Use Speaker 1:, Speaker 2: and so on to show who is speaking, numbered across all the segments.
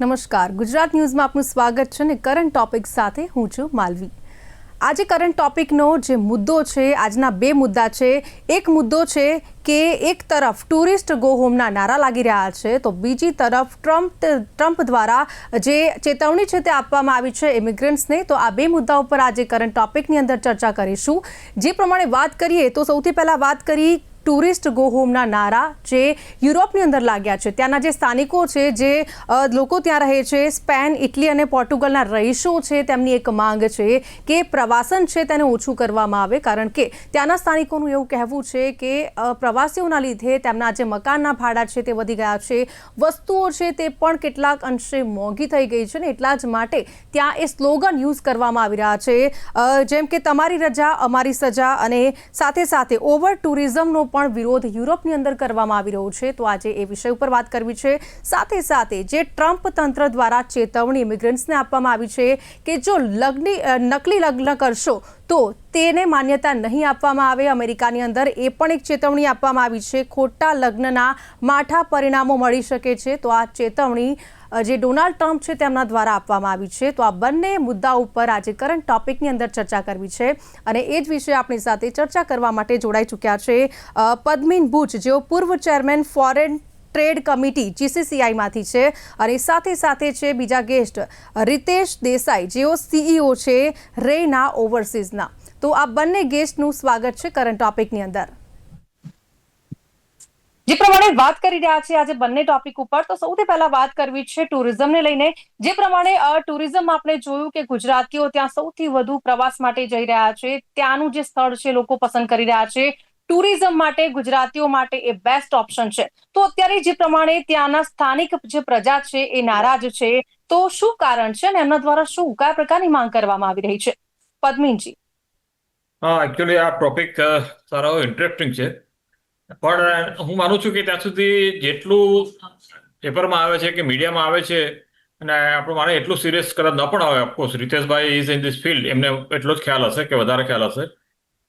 Speaker 1: નમસ્કાર. ગુજરાત ન્યૂઝમાં આપનું સ્વાગત છે અને કરંટ ટોપિક સાથે હું છું માલવી. આજે કરંટ ટોપિકનો જે મુદ્દો છે, આજના બે મુદ્દા છે. એક મુદ્દો છે કે એક તરફ ટુરિસ્ટ ગો હોમના નારા લાગી રહ્યા છે, તો બીજી તરફ ટ્રમ્પ ટ્રમ્પ દ્વારા જે ચેતવણી છે તે આપવામાં આવી છે ઇમિગ્રન્ટ્સને તો આ બે મુદ્દા ઉપર આજે કરંટ ટોપિકની અંદર ચર્ચા કરીશું. જે પ્રમાણે વાત કરીએ, તો સૌથી પહેલાં વાત કરી ટુરિસ્ટ ગો હોમના નારા જે યુરોપની અંદર લાગ્યા છે. ત્યાંના જે સ્થાનિકો છે, જે લોકો ત્યાં રહે છે, સ્પેન, ઇટલી અને પોર્ટુગલના રહીશો છે, તેમની એક માંગ છે કે પ્રવાસન છે તેને ઓછું કરવામાં આવે, કારણ કે ત્યાંના સ્થાનિકોનું એવું કહેવું છે કે પ્રવાસીઓના લીધે તેમના જે મકાનના ભાડા છે તે વધી ગયા છે, વસ્તુઓ છે તે પણ કેટલાક અંશે મોંઘી થઈ ગઈ છે ને એટલા જ માટે ત્યાં એ સ્લોગન યુઝ કરવામાં આવી રહ્યા છે. જેમ કે તમારી રજા, અમારી સજા અને સાથે સાથે ઓવર ટુરિઝમનો પણ વિરોધ યુરોપની અંદર કરવામાં આવી રહ્યો છે. તો આજે એ વિષય ઉપર વાત કરવી છે. સાથે સાથે જે ટ્રમ્પ તંત્ર દ્વારા ચેતવણી ઇમિગ્રન્ટ્સને આપવામાં આવી છે કે જો લગ્ન નકલી લગ્ન કરશો, તો તેને માન્યતા નહીં આપવામાં આવે. અમેરિકાની અંદર એ પણ એક ચેતવણી આપવામાં આવી છે. ખોટા લગ્નના માઠા પરિણામો મળી શકે છે. તો આ ચેતવણી જે ડોનાલ્ડ ટ્રમ્પ છે તેમના દ્વારા આપવામાં આવી છે. તો આ બંને મુદ્દા ઉપર આજે કરંટ ટોપિકની અંદર ચર્ચા કરવી છે અને એ જ વિશે આપણી સાથે ચર્ચા કરવા માટે જોડાઈ ચૂક્યા છે. પદ્મિન ભુજ, જેઓ પૂર્વ ચેરમેન ફોરેન ટ્રેડ કમિટી જીસીસીઆઈમાંથી છે અને સાથે સાથે છે બીજા ગેસ્ટ રિતેશ દેસાઈ, જેઓ સીઈઓ છે રેના ઓવરસીઝના. તો આ બંને ગેસ્ટનું સ્વાગત છે કરંટ ટોપિકની અંદર. જે પ્રમાણે વાત કરી રહ્યા છે આજે બંને ટોપિક ઉપર, તો સૌથી પહેલા વાત કરવી છે ટુરિઝમને લઈને. જે પ્રમાણે ટુરિઝમ આપણે જોયું કે ગુજરાતીઓ ત્યાં સૌથી વધુ પ્રવાસ માટે જઈ રહ્યા છે. ત્યાંનું જે સ્થળ છે, લોકો પસંદ કરી રહ્યા છે. ટુરિઝમ માટે, ગુજરાતીઓ માટે એ બેસ્ટ ઓપ્શન છે. તો અત્યારે જે પ્રમાણે ત્યાંના સ્થાનિક જે પ્રજા છે, એ નારાજ છે. તો શું કારણ છે અને એમના દ્વારા શું, કયા પ્રકારની માંગ કરવામાં આવી રહી છે? પદ્મિનજી.
Speaker 2: હા એકચ્યુઅલી આ ટોપિક સારો ઇન્ટરેસ્ટિંગ છે. પણ હું માનું છું કે ત્યાં સુધી જેટલું પેપરમાં આવે છે કે મીડિયામાં આવે છે, અને આપણું માને એટલું સિરિયસ કદાચ ન પણ આવે ઓફકોર્સ રીતેશભાઈ ઇઝ ઇન ધીસ ફિલ્ડ એમને એટલો જ ખ્યાલ હશે કે વધારે ખ્યાલ હશે.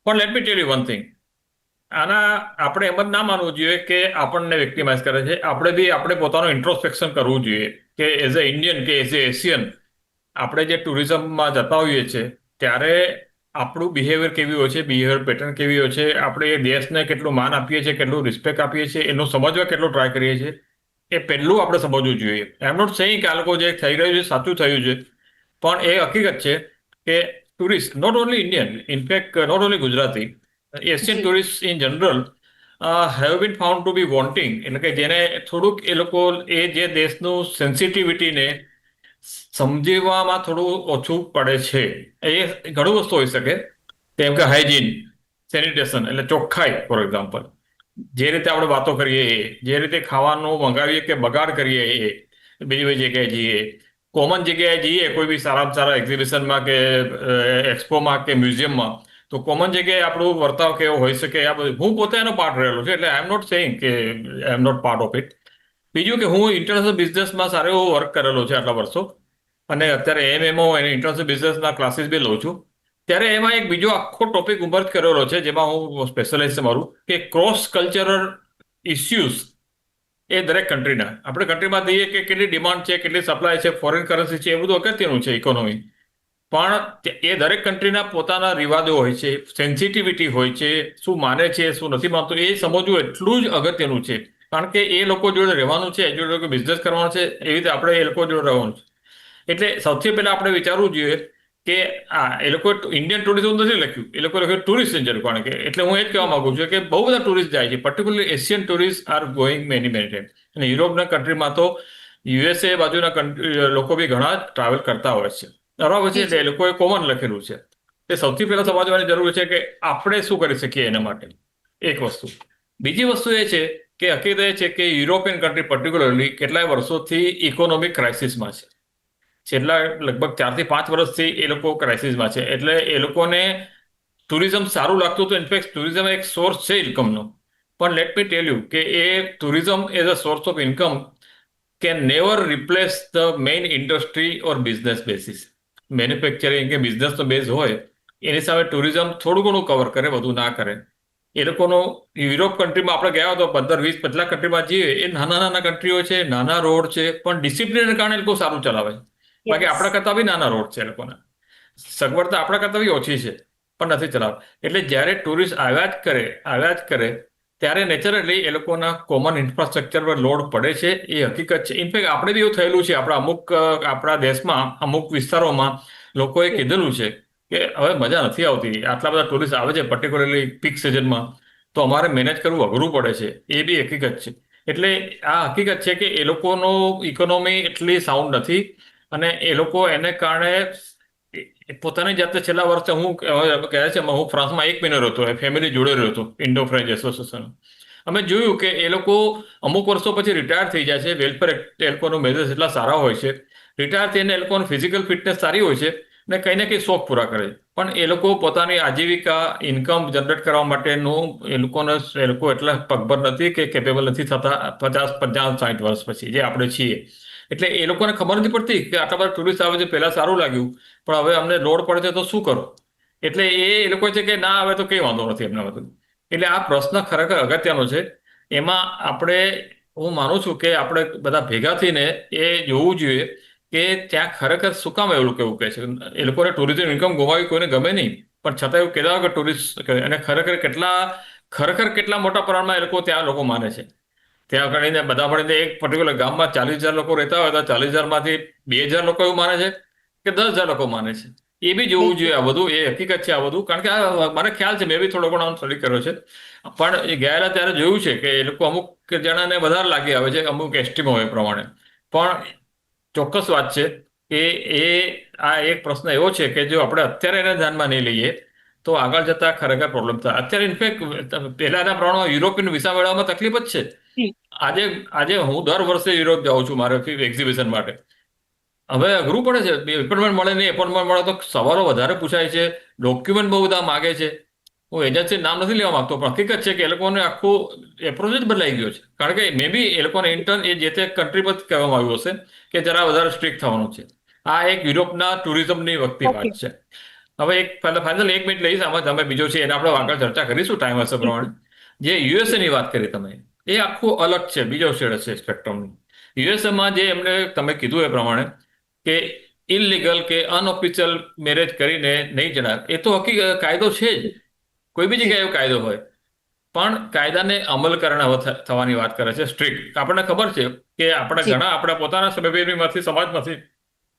Speaker 2: પણ let me tell you one thing આના આપણે એમ જ ના માનવું જોઈએ કે આપણને વિક્ટિમાઇઝ કરે છે. આપણે બી આપણે પોતાનું ઇન્ટ્રોસ્પેક્શન કરવું જોઈએ કે એઝ અ ઇન્ડિયન કે એઝ એ એશિયન આપણે જે ટુરિઝમમાં જતા હોઈએ છીએ, ત્યારે આપણું બિહેવિયર કેવી હોય છે બિહેવિયર પેટર્ન કેવી હોય છે આપણે એ દેશને કેટલું માન આપીએ છીએ કેટલું રિસ્પેક્ટ આપીએ છીએ એનું સમજવા કેટલો ટ્રાય કરીએ છીએ એ પહેલું આપણે સમજવું જોઈએ. એમ નોટ સેઈંગ કે આ લોકો જે થઈ રહ્યું છે સાચું થયું છે પણ એ હકીકત છે કે tourist not only Indian in fact not only Gujarati Asian tourist in general have been found to be wanting એટલે કે જેને થોડુંક એ લોકો એ જે દેશનું સેન્સિટિવિટીને સમજવામાં થોડું ઓછું પડે છે. એ ઘણું વસ્તુ હોઈ શકે. તેમ કે હાઇજીન સેનિટેશન એટલે ચોખ્ખાઈ ફોર એક્ઝામ્પલ જે રીતે આપણે વાતો કરીએ એ જે રીતે ખાવાનું મંગાવીએ કે બગાડ કરીએ એ, બીજી બધી જગ્યાએ જઈએ. કોમન જગ્યાએ જઈએ, કોઈ બી સારામાં સારા એક્ઝિબિશનમાં કે એક્સપોમાં કે મ્યુઝિયમમાં તો કોમન જગ્યાએ આપણું વર્તાવ કેવો હોઈ શકે, આ બધું. હું પોતે એનો પાર્ટ રહેલો છું, એટલે આઈ એમ નોટ સેઇંગ કે I am not part of it બીજું કે હું ઇન્ટરનેશનલ બિઝનેસમાં સારો એવો વર્ક કરેલો છે આટલા વર્ષો. અને અત્યારે એમ એમએમઓ અને ઇન્ટરનેશનલ બિઝનેસના ક્લાસીસ બી લઉં છું. ત્યારે એમાં એક બીજો આખો ટોપિક ઉભર કરેલો છે, જેમાં હું સ્પેશિયલાઇઝ છે મારું, કે ક્રોસ કલ્ચરલ ઇસ્યુઝ એ દરેક કન્ટ્રીના આપણે કન્ટ્રીમાં દઈએ કે કેટલી ડિમાન્ડ છે, કેટલી સપ્લાય છે ફોરેન કરન્સી છે, એ બધું અગત્યનું છે ઇકોનોમી પણ એ દરેક કન્ટ્રીના પોતાના રિવાજો હોય છે સેન્સિટિવિટી હોય છે, શું માને છે, શું નથી માનતું, એ સમજવું એટલું જ અગત્યનું છે. કારણ કે એ લોકો જોડે રહેવાનું છે, એ જોડે બિઝનેસ કરવાનો છે, એવી રીતે આપણે એ લોકો જોડે રહેવાનું છે. એટલે સૌથી પહેલાં આપણે વિચારવું જોઈએ કે આ, એ લોકો ઇન્ડિયન ટુરિઝમ નથી લખ્યું. એ લોકો લખ્યું ટુરિસ્ટ ઇન જનરલ કારણ કે, એટલે હું એ જ કહેવા માંગુ છું કે બહુ બધા ટુરિસ્ટ જાય છે. Particularly Asian tourist are going many many time અને યુરોપના કન્ટ્રીમાં તો યુએસએ બાજુના કન્ટ્રી લોકો બી ઘણા ટ્રાવેલ કરતા હોય છે. બરાબર છે? એટલે એ લોકોએ કોમન લખેલું છે. તે સૌથી પહેલાં સમજવાની જરૂર છે કે આપણે શું કરી શકીએ એના માટે? એક વસ્તુ. બીજી વસ્તુ એ છે કે હકીકત એ છે કે યુરોપિયન કન્ટ્રી પર્ટિક્યુલરલી કેટલાય વર્ષોથી ઇકોનોમિક ક્રાઇસિસમાં છે. છેલ્લા લગભગ ચારથી પાંચ વર્ષથી એ લોકો ક્રાઇસિસમાં છે. એટલે એ લોકોને ટુરિઝમ સારું લાગતું હતું. ઇનફેક્ટ ટુરિઝમ એક સોર્સ છે ઇન્કમનો પણ લેટ મી ટેલ યુ કે એ tourism as a source of income can never replace the main industry or business basis manufacturing કે બિઝનેસનો બેઝ હોય, એની સામે ટુરિઝમ થોડું ઘણું કવર કરે, વધુ ના કરે. એ લોકોનો યુરોપ કન્ટ્રીમાં આપણે ગયા તો પંદર વીસ પચલા કન્ટ્રીમાં જઈએ એ નાના નાના કન્ટ્રીઓ છે નાના રોડ છે પણ ડિસિપ્લિનને કારણે એ લોકો સારું ચલાવે છે. બાકી આપણા કરતાં બી નાના રોડ છે એ લોકોના. સગવડતા આપણા કરતાં બી ઓછી છે પણ નથી ચલાવતા. એટલે જ્યારે ટુરિસ્ટ આવ્યા જ કરે આવ્યા જ કરે ત્યારે નેચરલી એ લોકોના કોમન ઇન્ફ્રાસ્ટ્રક્ચર પર લોડ પડે છે એ હકીકત છે. ઇનફેક્ટ આપણે બી એવું થયેલું છે આપણા અમુક આપણા દેશમાં અમુક વિસ્તારોમાં લોકોએ કીધેલું છે કે હવે મજા નથી આવતી. આટલા બધા ટુરિસ્ટ આવે છે પર્ટિક્યુલરલી પીક સિઝનમાં તો અમારે મેનેજ કરવું અઘરું પડે છે. એ બી હકીકત છે. એટલે આ હકીકત છે કે એ લોકોનો ઇકોનોમી એટલી સાઉન્ડ નથી અને એ લોકો એને કારણે પોતાની જાતે છેલ્લા વર્ષે હું કહે છે, હું ફ્રાન્સમાં એક મહિનો રહ્યો હતો ફેમિલી જોડે રહ્યો હતો ઇન્ડો ફ્રેન્ચ એસોસિએશન અમે જોયું કે એ લોકો અમુક વર્ષો પછી રિટાયર થઈ જાય છે. વેલફેર એ લોકોનું મેજર્સ એટલા સારા હોય છે. રિટાયર થઈને એ લોકોની ફિઝિકલ ફિટનેસ સારી હોય છે. ને કંઈ ને કંઈ શોખ પૂરા કરે પણ એ લોકો પોતાની આજીવિકા ઇન્કમ જનરેટ કરવા માટેનું એ લોકોને એ લોકો એટલા પગભર નથી કે કેપેબલ નથી થતા પચાસ પચાસ, સાઠ વર્ષ પછી, જે આપણે છીએ. એટલે એ લોકોને ખબર નથી પડતી કે આટલા બધા ટુરિસ્ટ આવે છે, પહેલાં સારું લાગ્યું, પણ હવે અમને લોડ પડે છે તો શું કરો? એટલે એ એ લોકો છે કે ના આવે તો કંઈ વાંધો નથી એમને બધું એટલે આ પ્રશ્ન ખરેખર અગત્યનો છે. એમાં આપણે, હું માનું છું કે આપણે બધા ભેગા થઈને એ જોવું જોઈએ કે ત્યાં ખરેખર શું કામ એવું કેવું કહે છે? એ લોકોને ટુરિઝમ ઇન્કમ ગુમાવી કોઈને ગમે નહીં, પણ છતાં એવું કહેતા હોય કે ટુરિસ્ટ અને ખરેખર કેટલા ખરેખર કેટલા મોટા પ્રમાણમાં એ લોકો ત્યાં લોકો માને છે. ત્યાં ગણીને બધા મળીને એક પર્ટિક્યુલર ગામમાં ચાલીસ હજાર લોકો રહેતા હોય તો ચાલીસ હજારમાંથી બે હજાર લોકો એવું માને છે કે દસ હજાર લોકો માને છે. એ બી જોવું જોઈએ. આ બધું એ હકીકત છે આ બધું. કારણ કે આ મને ખ્યાલ છે, મેં બી થોડો ઘણો સ્ટડી કર્યો છે. પણ એ ગયેલા ત્યારે જોયું છે કે એ લોકો અમુક જણાને વધારે લાગી આવે છે, અમુક એસ્ટીમો એ પ્રમાણે. પણ ચોક્કસ વાત છે કે એ આ એક પ્રશ્ન એવો છે કે જો આપણે અત્યારે એને ધ્યાનમાં નહીં લઈએ તો આગળ જતા ખરેખર પ્રોબ્લેમ થાય. અત્યારે ઇનફેક્ટ પહેલાના પ્રમાણમાં યુરોપિયન વિસા મેળવવામાં તકલીફ જ છે. આજે આજે હું દર વર્ષે યુરોપ જાઉં છું મારે એક્ઝિબિશન માટે. હવે અઘરું પડે છે. એપોઇન્ટમેન્ટ મળે નહીં એપોઇન્ટમેન્ટ મળે તો સવાલો વધારે પૂછાય છે. ડોક્યુમેન્ટ બહુ બધા માગે છે. હું એજન્સી નામ નથી લેવા માંગતો પણ હકીકત છે કે એ લોકોને આખું એપ્રોચ જ બદલાઈ ગયો છે. કારણ કે મે બી એ લોકોને ઇન્ટર્ન એ જે તે કન્ટ્રી પર કહેવામાં આવ્યું હશે કે જરા વધારે સ્ટ્રિક્ટ થવાનું છે. આ એક યુરોપના ટુરિઝમની વખતે વાત છે. હવે એક ફાઇનલ એક મિનિટ લઈશ આમાં તમે બીજો છે એને આપણે આગળ ચર્ચા કરીશું ટાઈમ હશે પ્રમાણે. જે યુએસએ ની વાત કરી તમે એ આખું અલગ છે બીજો શેડ છે સ્પેક્ટ્રમની યુએસએમાં જે એમને તમે કીધું એ પ્રમાણે કે ઇલીગલ કે અનઓફિશિયલ મેરેજ કરીને નહીં જણાય એ તો હકીકત કાયદો છે જ. કોઈ બી જગ્યાએ એવો કાયદો હોય. પણ કાયદાને અમલ કરણ હવે થવાની વાત કરે છે સ્ટ્રિક્ટ આપણને ખબર છે કે આપણા ઘણા આપણા પોતાના સભ્યમાંથી સમાજમાંથી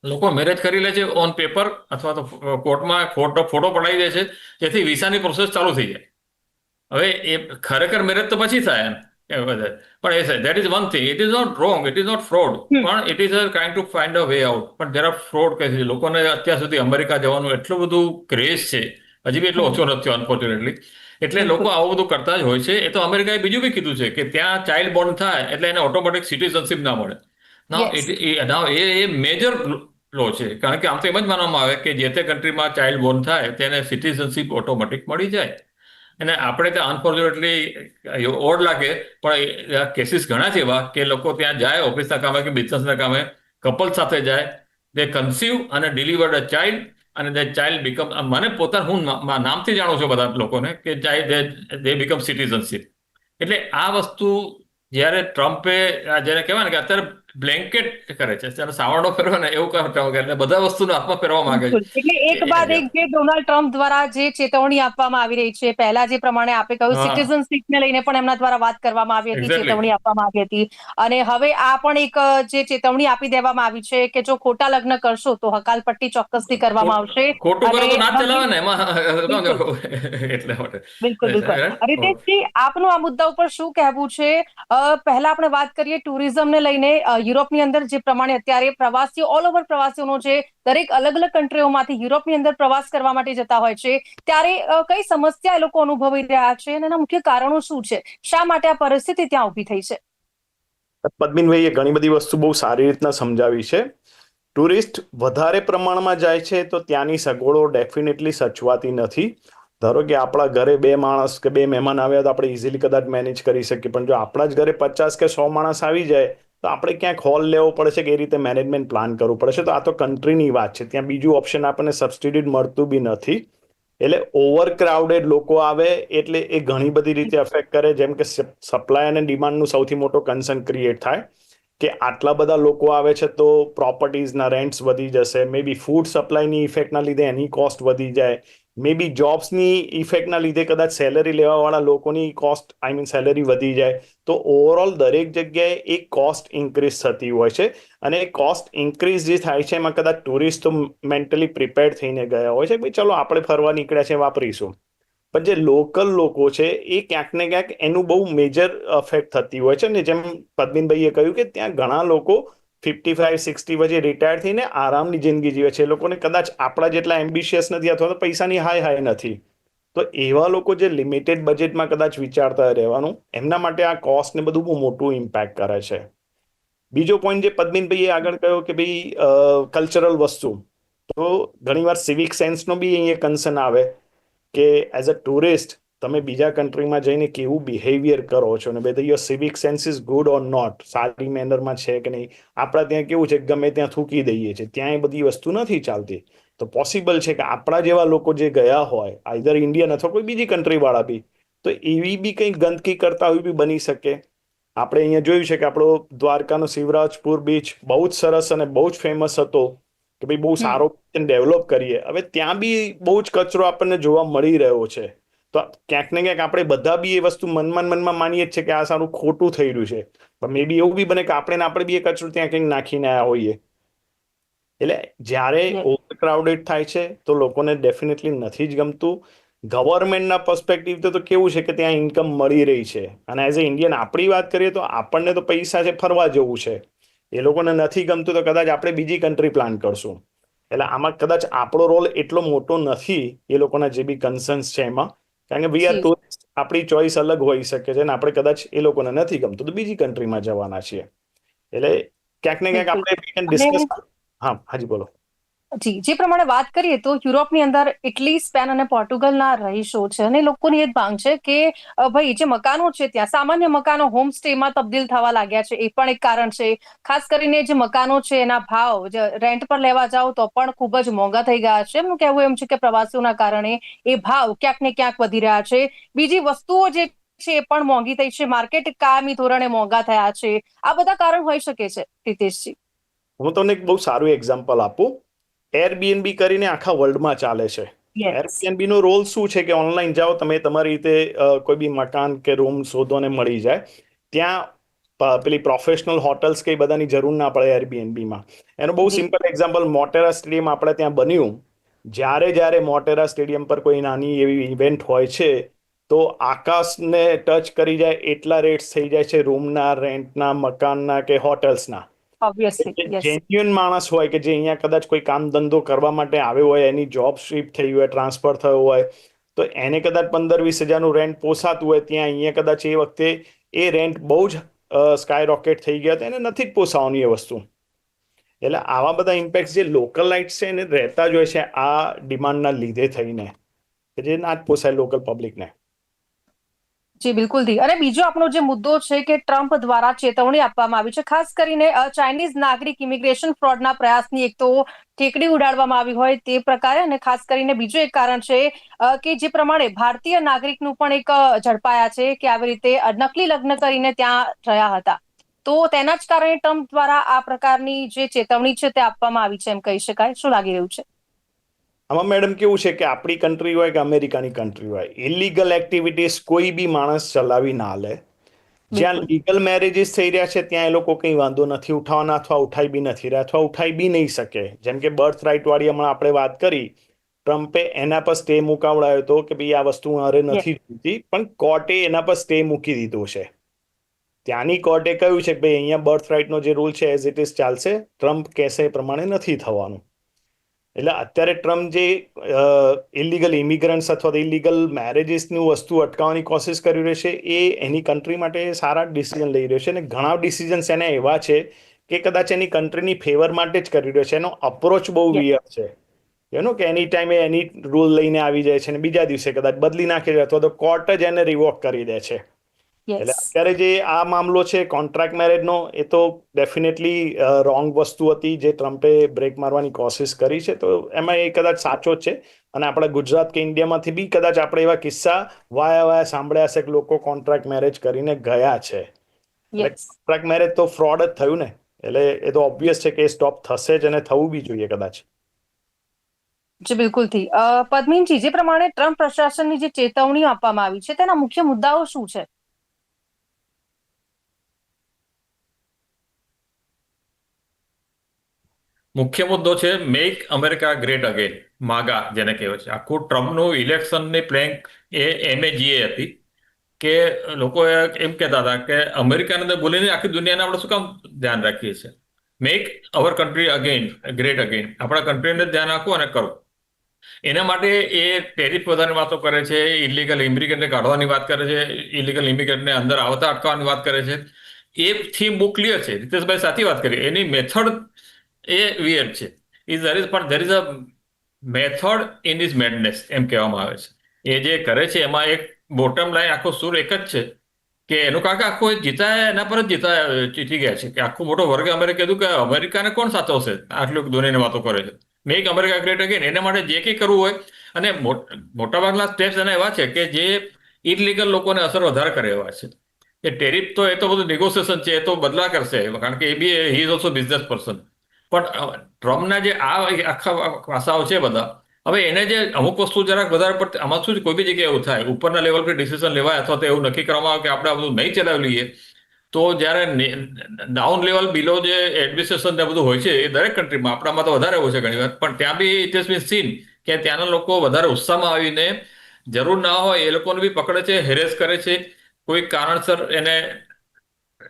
Speaker 2: લોકો મેરેજ કરી લે છે ઓન પેપર અથવા તો કોર્ટમાં ફોટો ફોટો પડાવી દે છે જેથી વિસાની પ્રોસેસ ચાલુ થઈ જાય. હવે એ ખરેખર મેરેજ તો પછી થાય એમ એ પણ એ that is one thing it is not wrong it is not fraud પણ it is kind to find a way out પણ જરા ફ્રોડ કહે છે. લોકોને અત્યાર સુધી અમેરિકા જવાનું એટલું બધું ક્રેઝ છે હજી બી એટલો ઓછો નથી અનફોર્ચ્યુનેટલી એટલે લોકો આવું બધું કરતા જ હોય છે. એ તો અમેરિકાએ બીજું બી કીધું છે કે ત્યાં ચાઇલ્ડ બોર્ન થાય એટલે એને ઓટોમેટિક સિટીઝનશીપ ના મળે. ના એ એ મેજર લો છે. કારણ કે આમ તો એમ જ માનવામાં આવે કે જે તે કન્ટ્રીમાં ચાઇલ્ડ બોર્ન થાય તેને સિટીઝનશીપ ઓટોમેટિક મળી જાય. અને આપણે ત્યાં અનફોર્ચ્યુનેટલી ઓડ લાગે પણ કેસીસ ઘણા છે એવા કે લોકો ત્યાં જાય ઓફિસના કામે કે બિઝનેસના કામે કપલ સાથે જાય દે કન્સીવ અને ડિલિવર્ડ અ ચાઇલ્ડ અને દે ચાઇલ્ડ બીકમ મને પોતા હું નામથી જાણું છું બધા લોકોને કે ચાઇલ્ડ દે બીકમ સિટીઝનશીપ એટલે આ વસ્તુ જ્યારે ટ્રમ્પે જ્યારે કહેવાય ને કે અત્યારે બ્લેન્કેટ કરે છે. ત્યારે સાવરણો ફેરવે ને એવું કરતા હોય એટલે બધા વસ્તુને હાથમાં ફેરવા માંગે છે.
Speaker 3: એટલે એક બાદ એક જે ડોનાલ્ડ ટ્રમ્પ દ્વારા જે ચેતવણી આપવામાં આવી રહી છે પહેલા જે પ્રમાણે આપે કહ્યું
Speaker 2: સિટીઝન
Speaker 3: સિટીઝનશીપને લઈને પણ એમના દ્વારા વાત કરવામાં આવી હતી ચેતવણી આપવામાં આવી હતી. અને હવે આ પણ એક જે ચેતવણી આપી દેવામાં આવી છે કે જો ખોટા લગ્ન કરશો તો હકાલપટ્ટી ચોક્કસથી કરવામાં આવશે.
Speaker 2: ખોટું કરો તો ના ચલાવે ને એમાં એટલે માટે.
Speaker 3: બિલકુલ બિલકુલ. રીતેશજી આપનું આ મુદ્દા ઉપર શું કહેવું છે? પહેલા આપણે વાત કરીએ ટુરિઝમને લઈને. અ, યુરોપની અંદર જે પ્રમાણે અત્યારે પ્રવાસીઓ ઓલ ઓવર પ્રવાસીઓનો જે દરેક અલગ અલગ કન્ટ્રીઓમાંથી યુરોપની અંદર પ્રવાસ કરવા માટે જતા હોય છે, ત્યારે કઈ સમસ્યા એ લોકો અનુભવી રહ્યા છે અને એના મુખ્ય કારણો શું છે? શા માટે આ પરિસ્થિતિ ત્યાં ઊભી થઈ છે?
Speaker 4: પદ્મિનભાઈએ ઘણી બધી વસ્તુ બહુ સારી રીતના સમજાવી છે. ટુરિસ્ટ વધારે પ્રમાણમાં જાય છે તો ત્યાંની સગવડો ડેફિનેટલી સચવાતી નથી. ધારો કે આપણા ઘરે બે માણસ કે બે મહેમાન આવ્યા તો આપણે ઇઝીલી કદાચ મેનેજ કરી શકીએ. પણ જો આપણા જ ઘરે પચાસ કે સો માણસ આવી જાય તો આપણે ક્યાંક હોલ લેવો પડશે કે એ રીતે મેનેજમેન્ટ પ્લાન કરવું પડશે તો આ તો કન્ટ્રીની વાત છે. ત્યાં બીજું ઓપ્શન આપણને સબસિડી મળતું બી નથી. એટલે ઓવર ક્રાઉડેડ લોકો આવે એટલે એ ઘણી બધી રીતે અફેક્ટ કરે. જેમ કે સપ્લાય અને ડિમાન્ડનું સૌથી મોટો કન્સર્ન ક્રિએટ થાય કે આટલા બધા લોકો આવે છે તો પ્રોપર્ટીઝના રેન્ટ્સ વધી જશે. મે બી ફૂડ સપ્લાયની ઇફેક્ટના લીધે એની કોસ્ટ વધી જાય. મે બી જોબ્સની ઇફેક્ટના લીધે કદાચ સેલરી લેવાવાળા લોકોની કોસ્ટ આઈ મીન સેલરી વધી જાય. તો ઓવરઓલ દરેક જગ્યાએ એક કોસ્ટ ઇન્ક્રીઝ થતી હોય છે. અને એ કોસ્ટ ઇન્ક્રીઝ જે થાય છે, એમાં કદાચ ટુરિસ્ટ તો મેન્ટલી પ્રિપેર્ડ થઈને ગયા હોય છે ભાઈ ચલો આપણે ફરવા નીકળ્યા છે, વાપરીશું. પણ જે લોકલ લોકો છે, એ ક્યાંક ને ક્યાંક એનું બહુ મેજર અફેક્ટ થતી હોય છે. ને જેમ પદ્મિનભાઈએ કહ્યું કે ત્યાં ઘણા લોકો ફિફ્ટી ફાઈવ સિક્સટી પછી રિટાયર થઈને આરામની જિંદગી જીવે છે. એ લોકોને કદાચ આપણા જેટલા એમ્બિશિયસ નથી અથવા તો પૈસાની હાય હાય નથી. તો એવા લોકો જે લિમિટેડ બજેટમાં કદાચ વિચારતા રહેવાનું, એમના માટે આ કોસ્ટ ને બધું બહુ મોટું ઇમ્પેક્ટ કરે છે. બીજો પોઈન્ટ જે પદ્મિનભાઈએ આગળ કહ્યો કે ભાઈ કલ્ચરલ વસ્તુ. તો ઘણીવાર સિવિક સેન્સનો બી અહીંયા કન્સર્ન આવે કે એઝ અ ટુરિસ્ટ તમે બીજા કન્ટ્રીમાં જઈને કેવું બિહેવિયર કરો છો ને whether your civic sense is good or not સારી મેનરમાં છે કે નહીં? આપણા ત્યાં કેવું છે ગમે ત્યાં થૂકી દઈએ છીએ ત્યાં એ બધી વસ્તુ નથી ચાલતી. તો પોસિબલ છે કે આપણા જેવા લોકો જે ગયા હોય આઈધર ઇન્ડિયન અથવા કોઈ બીજી કન્ટ્રીવાળા બી તો એવી બી કંઈક ગંદકી કરતા હોય બી બની શકે. આપણે અહીંયા જોયું છે કે આપણો દ્વારકાનો શિવરાજપુર બીચ બહુ જ સરસ અને બહુ જ ફેમસ હતો કે ભાઈ બહુ સારો ડેવલપ કરીએ. હવે ત્યાં બી બહુ જ કચરો આપણને જોવા મળી રહ્યો છે. તો ક્યાંક ને ક્યાંક આપણે બધા બી એ વસ્તુ મનમાં મનમાં માનીએ જ છે કે આ સારું ખોટું થઈ રહ્યું છે. પણ મે બી એવું બી બને કે આપણે ને આપણે બી એ કચરો ત્યાં કંઈક નાખીને આવ્યા હોઈએ. એટલે જ્યારે. ઓવર ક્રાઉડેડ થાય છે તો લોકોને ડેફિનેટલી નથી જ ગમતું. ગવર્મેન્ટના પર્સપેક્ટિવ તો કેવું છે કે ત્યાં ઇન્કમ મળી રહી છે. અને એઝ અ ઇન્ડિયન આપણી વાત કરીએ તો આપણને તો પૈસા છે ફરવા જવું છે. એ લોકોને નથી ગમતું તો કદાચ આપણે બીજી કન્ટ્રી પ્લાન કરશું. એટલે આમાં કદાચ આપણો રોલ એટલો મોટો નથી એ લોકોના જે બી કન્સર્ન્સ છે એમાં. કારણ કે વી આર
Speaker 1: જી.
Speaker 4: ટુરિસ્ટ આપણી ચોઈસ અલગ હોઈ શકે છે ને આપણે કદાચ એ લોકોને નથી ગમતું. તો બીજી કન્ટ્રીમાં જવાના છીએ. એટલે ક્યાંક ને ક્યાંક
Speaker 1: બિલકુલ.
Speaker 4: આપણે ડિસ્કસ હા હાજી બોલો.
Speaker 1: જી, જે પ્રમાણે વાત કરીએ તો યુરોપની અંદર ઇટલી, સ્પેન અને પોર્ટુગલના રહીશો છે અને લોકોની એ જ માંગ છે કે ભાઈ, જે મકાનો છે ત્યાં, સામાન્ય મકાનો હોમસ્ટેમાં તબદીલ થવા લાગ્યા છે, એ પણ એક કારણ છે. ખાસ કરીને જે મકાનો છે, એના ભાવ રેન્ટ પર લેવા જાઓ તો પણ ખૂબ જ મોંઘા થઈ ગયા છે. એમનું કહેવું એમ છે કે પ્રવાસીઓના કારણે એ ભાવ ક્યાંક ને ક્યાંક વધી રહ્યા છે. બીજી વસ્તુઓ જે છે, એ પણ મોંઘી થઈ છે. માર્કેટ કાયમી ધોરણે મોંઘા થયા છે. આ બધા કારણ હોઈ શકે છે રીતેશજી
Speaker 4: હું તમને એક બહુ સારું એક્ઝામ્પલ આપું. એરબીએનબી કરીને આખા વર્લ્ડમાં ચાલે છે. એરબીએનબી નો રોલ શું છે કે ઓનલાઈન જાઓ તમે તમારી રીતે કોઈ બી મકાન કે રૂમ શોધો ને મળી જાય. ત્યાં પેલી પ્રોફેશનલ હોટલ્સ કે બધાની જરૂર ના પડે એરબીએનબીમાં એનું બહુ સિમ્પલ એક્ઝામ્પલ મોટેરા સ્ટેડિયમ આપણે ત્યાં બન્યું. જ્યારે જ્યારે મોટેરા સ્ટેડિયમ પર કોઈ નાની એવી ઇવેન્ટ હોય છે તો આકાશને ટચ કરી જાય એટલા રેટ્સ થઈ જાય છે રૂમના રેન્ટના મકાનના કે હોટેલ્સના
Speaker 1: ઓબ્વિયસલી
Speaker 4: માણસ હોય કે જે અહીંયા કદાચ કોઈ કામ ધંધો કરવા માટે આવ્યો હોય એની જોબ શિફ્ટ થઈ હોય ટ્રાન્સફર થયો હોય તો એને કદાચ પંદર વીસ હજારનું રેન્ટ પોસાતું હોય ત્યાં અહીંયા કદાચ એ વખતે એ રેન્ટ બહુ જ સ્કાય રોકેટ થઈ ગયા તો એને નથી જ પોસાવાની એ વસ્તુ. એટલે આવા બધા ઇમ્પેક્ટ જે લોકલ લાઇટ છે એને રહેતા જ હોય છે આ ડિમાન્ડના લીધે થઈને કે જે ના જ પોસાય લોકલ પબ્લિકને
Speaker 1: જી, બિલકુલ જી. અને બીજો આપણો જે મુદ્દો છે કે ટ્રમ્પ દ્વારા ચેતવણી આપવામાં આવી છે, ખાસ કરીને ચાઇનીઝ નાગરિક ઇમિગ્રેશન ફ્રોડના પ્રયાસની એક તો ઠેકડી ઉડાડવામાં આવી હોય તે પ્રકારે અને ખાસ કરીને બીજું એક કારણ છે કે જે પ્રમાણે ભારતીય નાગરિકનું પણ એક ઝડપાયા છે કે આવી રીતે નકલી લગ્ન કરીને ત્યાં રહ્યા હતા. તો તેના જ કારણે ટ્રમ્પ દ્વારા આ પ્રકારની જે ચેતવણી છે તે આપવામાં આવી છે એમ કહી શકાય. શું લાગી રહ્યું છે?
Speaker 4: આમાં મેડમ કેવું છે કે આપણી કન્ટ્રી હોય કે અમેરિકાની કન્ટ્રી હોય ઇલીગલ એક્ટિવિટીઝ કોઈ બી માણસ ચલાવી ના લે. જ્યાં લીગલ મેરેજીસ થઈ રહ્યા છે ત્યાં એ લોકો કંઈ વાંધો નથી ઉઠાવવાના અથવા ઉઠાઈ બી નથી રહ્યા અથવા ઉઠાઈ બી નહીં શકે. જેમ કે બર્થ રાઇટ વાળી હમણાં આપણે વાત કરી ટ્રમ્પે એના પર સ્ટે મુકાવડાયો હતો કે ભાઈ આ વસ્તુ મારે નથી જોઈતી પણ કોર્ટે એના પર સ્ટે મૂકી દીધો છે. ત્યાંની કોર્ટે કહ્યું છે કે ભાઈ અહીંયા બર્થ રાઇટનો જે રૂલ છે એઝ ઇટ ઇઝ ચાલશે ટ્રમ્પ કહેશે એ પ્રમાણે નથી થવાનું. એટલે અત્યારે ટ્રમ્પ જે ઇલીગલ ઇમિગ્રન્ટ્સ અથવા તો ઇલીગલ મેરેજીસની વસ્તુ અટકાવવાની કોશિશ કરી રહ્યો છે એ એની કન્ટ્રી માટે સારા ડિસિઝન લઈ રહ્યો છે અને ઘણા ડિસિઝન્સ એને એવા છે કે કદાચ એની કન્ટ્રીની ફેવર માટે જ કરી રહ્યો છે. એનો અપ્રોચ બહુ. વિયર છે. એનો કે એની ટાઈમે એની રૂલ લઈને આવી જાય છે અને બીજા દિવસે કદાચ બદલી નાખે છે અથવા તો કોર્ટ જ એને રિવોક કરી દે છે. એટલે
Speaker 3: યસ
Speaker 4: અત્યારે જે આ મામલો છે કોન્ટ્રાક્ટ મેરેજનો એ તો ડેફિનેટલી રોંગ વસ્તુ હતી જે ટ્રમ્પે બ્રેક મારવાની કોશિશ કરી છે. તો એમાં એ કદાચ સાચો જ છે. અને આપણા ગુજરાત કે ઇન્ડિયામાંથી બી કદાચ આપણે એવા કિસ્સા વાયા વાયા સાંભળ્યા હશે કે લોકો કોન્ટ્રાક્ટ મેરેજ કરીને ગયા છે.
Speaker 3: યસ
Speaker 4: કોન્ટ્રાક્ટ મેરેજ તો ફ્રોડ જ થયું ને. એટલે એ તો ઓબ્વિયસ છે કે એ સ્ટોપ થશે જ અને થવું બી જોઈએ કદાચ.
Speaker 3: જી બિલકુલથી અ, પદ્મિનજી જે પ્રમાણે ટ્રમ્પ પ્રશાસનની જે ચેતવણી આપવામાં આવી છે તેના મુખ્ય મુદ્દાઓ શું છે?
Speaker 2: મુખ્ય મુદ્દો છે make America great again MAGA, જેને કહેવાય છે. આખું ટ્રમ્પનું ઇલેક્શનની પ્લેન્ક એ એમએજીએ હતી, કે લોકો એમ કહેતા હતા કે અમેરિકાને અંદર બોલીને આખી દુનિયાને આપણે શું કામ ધ્યાન રાખીએ છીએ? Make our country again great again આપણા કન્ટ્રીને ધ્યાન રાખો અને કરો. એના માટે એ ટેરિફ વધારવાની વાતો કરે છે ઇલીગલ ઇમિગ્રન્ટને કાઢવાની વાત કરે છે ઇલીગલ ઇમિગ્રન્ટને અંદર આવતા અટકાવવાની વાત કરે છે. એ થીમ બહુ ક્લિયર છે રીતેશભાઈ સાચી વાત કરી. એની મેથડ એ વિયર છે. ઇઝ ધર ઇઝ પણ there is a method in is madness એમ કહેવામાં આવે છે. એ જે કરે છે, એમાં એક બોટમ લાઈન આખો સુર એક જ છે, કે એનું કારણ આખો આખું જીતાય, એના પર જ જીતા જીતી ગયા છે, કે આખો મોટો વર્ગ અમે કીધું કે અમેરિકાને કોણ સાચવશે? આટલું ધોનીને વાતો કરે છે. મેક અમેરિકા ગ્રેટ અગેન એના માટે જે કંઈ કરવું હોય, અને મોટ- મોટાભાગના સ્ટેપ્સ એના એવા છે, કે જે ઇલીગલ લોકોને અસર વધારે કરે એવા છે. એ ટેરિફ તો એ તો બધું નેગોસિએશન છે, એ તો બદલા કરશે, કારણ કે એ be he is also business person પણ ટ્રમ્પના જે આ આખા પાસાઓ છે બધા, હવે એને જે અમુક વસ્તુ જરાક વધારે પડતી, આમાં શું કોઈ બી જગ્યાએ એવું થાય, ઉપરના લેવલ પર ડિસિઝન લેવાય અથવા તો એવું નક્કી કરવામાં આવે કે આપણે આ બધું નહીં ચલાવી લઈએ, તો જ્યારે ડાઉન લેવલ બિલો જે એડમિનિસ્ટ્રેશન ને બધું હોય છે, એ દરેક કન્ટ્રીમાં આપણામાં તો વધારે હોય છે ઘણી વાર, પણ ત્યાં be it is been seen કે ત્યાંના લોકો વધારે ઉત્સાહમાં આવીને જરૂર ના હોય, એ લોકોને બી પકડે છે હેરેસ કરે છે, કોઈ કારણસર એને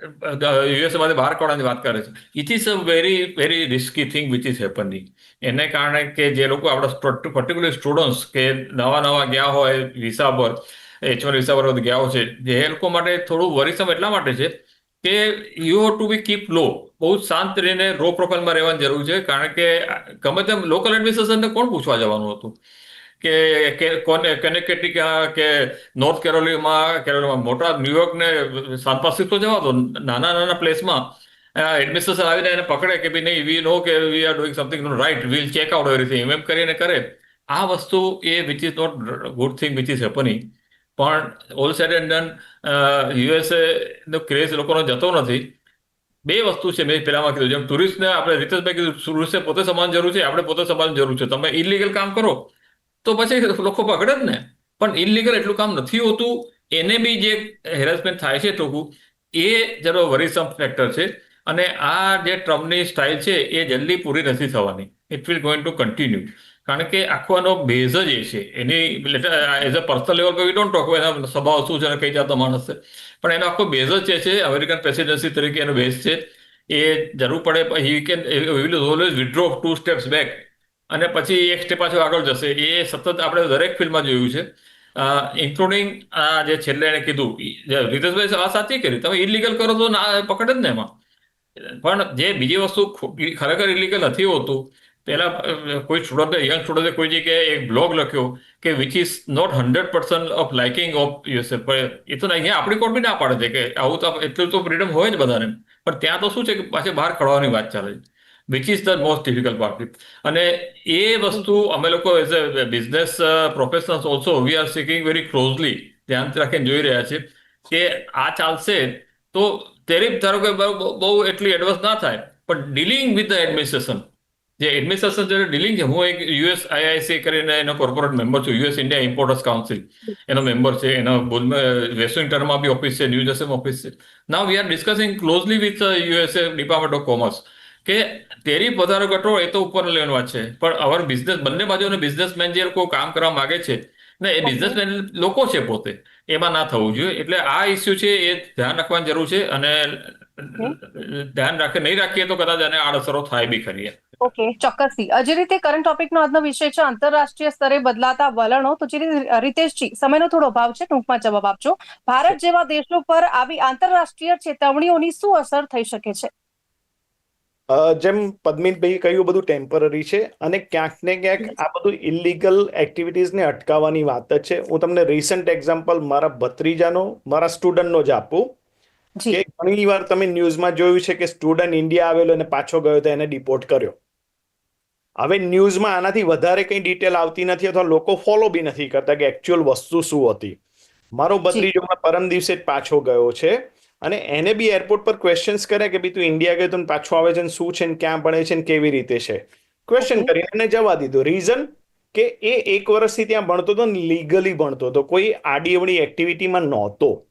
Speaker 2: યુએસમાંથી બહાર કાઢવાની વાત કરે છે. It is a very very risky thing which is happening એને કારણે કે જે લોકો આપણા પર્ટિક્યુલર સ્ટુડન્ટ્સ કે નવા નવા ગયા હોય વિસા પર એચ વન વિસા પર ગયા હોય છે એ લોકો માટે થોડું વરિસમ એટલા માટે છે કે you to be keep low બહુ શાંત રહીને રો પ્રોફાઇલમાં રહેવાની જરૂર છે. કારણ કે ગમે તેમ લોકલ એડમિનિસ્ટ્રેશનને કોણ પૂછવા જવાનું હતું? કે કોને કનેક્ટિકા કે નોર્થ કેરોલિમાં કેરોલિમાં મોટા ન્યુયોર્કને સાન ફ્રાન્સિસ્કો જવા દો, નાના નાના પ્લેસમાં એડમિનિસ્ટ્રેશન આવીને એને પકડે કે ભાઈ નહીં વી નો કે we are doing something right will check out everything એમ કરીને કરે. આ વસ્તુ એ which is not good thing which is happening પણ all said and done USA no craze લોકોનો જતો નથી. બે વસ્તુ છે મેં પહેલામાં કીધું. જેમ ટુરિસ્ટને આપણે રીતેશભાઈ કીધું ટુરિસ્ટને પોતે સમાન જરૂર છે, આપણે પોતે સમાન જરૂર છે. તમે ઇલીગલ કામ કરો. તો પછી લોકો પકડે જ ને. પણ ઇલીગલ એટલું કામ નથી હોતું. એને બી જે હેરાસમેન્ટ થાય છે ટોકું, એ જરો વરિસમ ફેક્ટર છે. અને આ જે ટ્રમ્પની સ્ટાઇલ છે, એ જલ્દી પૂરી નથી થવાની. It will going to continue કારણ કે આખો એનો બેઝ જ એ છે. એની એઝ અ પર્સનલ લેવલ પર વી ડોન્ટ ટોક એના સ્વભાવ શું છે અને કઈ જાતનો માણસ છે. પણ એનો આખો બેઝ જ છે અમેરિકન પ્રેસિડેન્સી તરીકે એનો બેઝ છે. એ જરૂર પડે he can will always withdraw two steps back અને પછી એક સ્ટેપ પાછળ આગળ જશે. એ સતત આપણે દરેક ફિલ્મમાં જોયું છે. ઇન્ક્લુડિંગ આ જે છેલ્લે એને કીધું જે રીતેશભાઈ આ સાચી કરી. તમે ઇલીગલ કરો તો ના, પકડે જ ને એમાં. પણ જે બીજી વસ્તુ ખરેખર ઇલીગલ નથી હોતું. પહેલા કોઈ સ્ટુડન્ટે યંગ સ્ટુડન્ટે કોઈ જગ્યાએ એક બ્લોગ લખ્યો કે which is not hundred percent of liking of USA એ તો અહીંયા આપણી કોર્ટ બી ના પાડે છે કે આવું તો એટલું તો ફ્રીડમ હોય જ બધાને. પણ ત્યાં તો શું છે કે પાછી બહાર કાઢવાની વાત ચાલે છે. Which is the most difficult part અને એ વસ્તુ અમે લોકો as a business professionals also we are seeking very closely ધ્યાનથી રાખીને જોઈ રહ્યા છે કે આ ચાલશે તો તેરી ધારો કે બહુ એટલી એડવાન્સ ના થાય પણ ડીલિંગ વિથ ધ એડમિનિસ્ટ્રેશન જે એડમિનિસ્ટ્રેશન જે ડીલિંગ છે હું એક યુએસ આઈઆઈસી કરીને એનો કોર્પોરેટ મેમ્બર છું યુએસ ઇન્ડિયા ઇમ્પોર્ટર્સ કાઉન્સિલ એનો મેમ્બર છે એનો વેસ્ટિંગ્ટનમાં બી ઓફિસ છે ન્યૂ જર્સીમાં ઓફિસ છે now we are discussing closely with USA department of commerce કે ટેરિફ વધારો ઘટો એ તો ઉપર લેવાનો છે. પણ અવર બિઝનેસ બંને બાજુને બિઝનેસમેન જે લોકો કામ કરવા માંગે છે, ને એ બિઝનેસમેન લોકો છે પોતે. એમાં ના થવું જોઈએ. એટલે આ ઇસ્યુ છે એ ધ્યાન રાખવાની જરૂર છે અને ધ્યાન રાખે, નહીં રાખીએ તો કદાચ આને આડઅસરો થાય બી ખરી
Speaker 3: ઓકે, ચોક્કસથી. જે રીતે કરંટ ટોપિકનો આજનો વિષય છે, આંતરરાષ્ટ્રીય સ્તરે બદલાતા વલણો, તો જે રીતે રીતેશજી, સમયનો થોડો અભાવ છે, ટૂંકમાં જવાબ આપજો. ભારત જેવા દેશો પર આવી આંતરરાષ્ટ્રીય ચેતવણીઓની શું અસર થઈ શકે છે?
Speaker 4: જેમ પદ્મિતભાઈ કહ્યું બધું ટેમ્પરરી છે અને ક્યાંક ને ક્યાંક આ બધું ઇલીગલ એક્ટિવિટીઝને અટકાવવાની વાત જ છે. હું તમને રિસન્ટ એક્ઝામ્પલ મારા ભત્રીજાનો મારા સ્ટુડન્ટનો જ આપું. કે ઘણી વાર તમે ન્યૂઝમાં જોયું છે કે સ્ટુડન્ટ ઇન્ડિયા આવેલો અને પાછો ગયો તો એને ડિપોર્ટ કર્યો. હવે ન્યૂઝમાં આનાથી વધારે કંઈ ડિટેલ આવતી નથી અથવા લોકો ફોલો બી નથી કરતા કે એકચ્યુઅલ વસ્તુ શું હતી. મારો ભત્રીજો પરમ દિવસે જ પાછો ગયો છે. અને એને બી એરપોર્ટ પર ક્વેશ્ચન્સ કર્યા કે ભાઈ તું ઇન્ડિયા ગયો તું પાછો આવે છે શું છે ને ક્યાં ભણે છે ને કેવી રીતે છે? ક્વેશ્ચન. કરીને એને જવા દીધો. રીઝન કે એ એક વર્ષથી ત્યાં ભણતો હતો ને લીગલી ભણતો હતો. કોઈ આડી અવડી એક્ટિવિટીમાં નહોતો.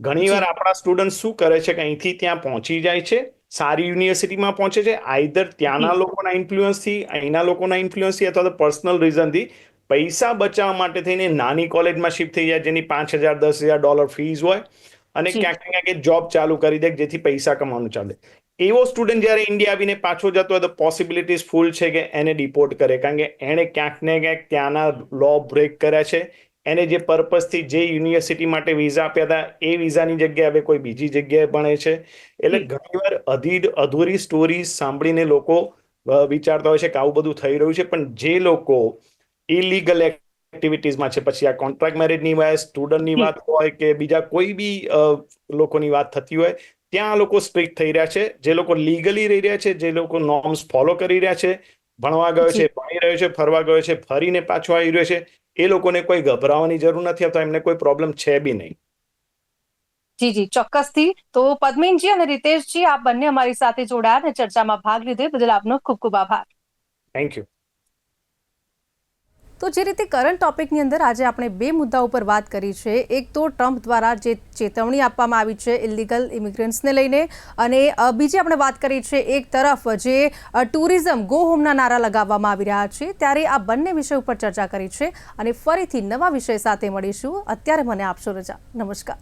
Speaker 4: ઘણીવાર
Speaker 3: વાર
Speaker 4: આપણા સ્ટુડન્ટ શું કરે છે કે અહીંથી ત્યાં પહોંચી જાય છે સારી યુનિવર્સિટીમાં પહોંચે છે આઈધર ત્યાંના લોકોના ઇન્ફ્લુઅન્સથી અહીંના લોકોના ઇન્ફ્લુઅન્સથી અથવા તો પર્સનલ રીઝનથી પૈસા બચાવવા માટે થઈને નાની કોલેજમાં શિફ્ટ થઈ જાય જેની પાંચ હજાર દસ હજાર ડોલર ફીસ હોય અને ક્યાંક ને ક્યાંક જોબ ચાલુ કરી દે જેથી પૈસા કમાવાનું ચાલે. એવો સ્ટુડન્ટ જ્યારે ઇન્ડિયા આવીને પાછો જતો હોય તો પોસિબિલિટીઝ ફૂલ છે કે એને ડિપોર્ટ કરે. કારણ કે એણે ક્યાંક ને ક્યાંક ત્યાંના લો બ્રેક કર્યા છે. એને જે પર્પઝથી જે યુનિવર્સિટી માટે વિઝા આપ્યા હતા એ વિઝાની જગ્યાએ હવે કોઈ બીજી જગ્યાએ ભણે છે. એટલે ઘણીવાર અધીર અધૂરી સ્ટોરી સાંભળીને લોકો વિચારતા હોય છે કે આવું બધું થઈ રહ્યું છે. પણ જે લોકો ઇલીગલ એક્ટિવિટીઝમાં છે પછી આ કોન્ટ્રાક્ટ મેરેજની હોય સ્ટુડન્ટની વાત હોય કે બીજા કોઈ બી લોકોની વાત થતી હોય ત્યાં લોકો સ્ટ્રિક્ટ થઈ રહ્યા છે. જે લોકો લીગલી રહી રહ્યા છે જે લોકો નોર્મ્સ ફોલો કરી રહ્યા છે ભણવા ગયો છે ભણી રહ્યો છે ફરવા ગયો છે ફરીને પાછો આવી રહ્યો છે એ લોકોને કોઈ ગભરાવાની જરૂર નથી અથવા એમને કોઈ પ્રોબ્લેમ છે બી નહીં.
Speaker 3: જી જી. ચોક્કસથી. તો પદ્મિનજી અને રીતેશજી આપ બંને અમારી સાથે જોડાયા અને ચર્ચામાં ભાગ લીધો બદલ આપનો ખૂબ ખૂબ આભાર.
Speaker 4: થેન્ક યુ
Speaker 1: તો જે રીતે કરંટ ટોપિકની અંદર આજે આપણે બે મુદ્દા ઉપર વાત કરી છે. એક તો ટ્રમ્પ દ્વારા જે ચેતવણી આપવામાં આવી છે ઇલિગલ ઇમિગ્રન્ટ્સને લઈને અને બીજી આપણે વાત કરી છે એક તરફ જે ટુરિઝમ ગો હોમના નારા લગાવવામાં આવી રહ્યા છે ત્યારે આ બંને વિષય ઉપર ચર્ચા કરી છે અને ફરીથી નવા વિષય સાથે મળીશું. અત્યારે મને આપશો રજા. નમસ્કાર.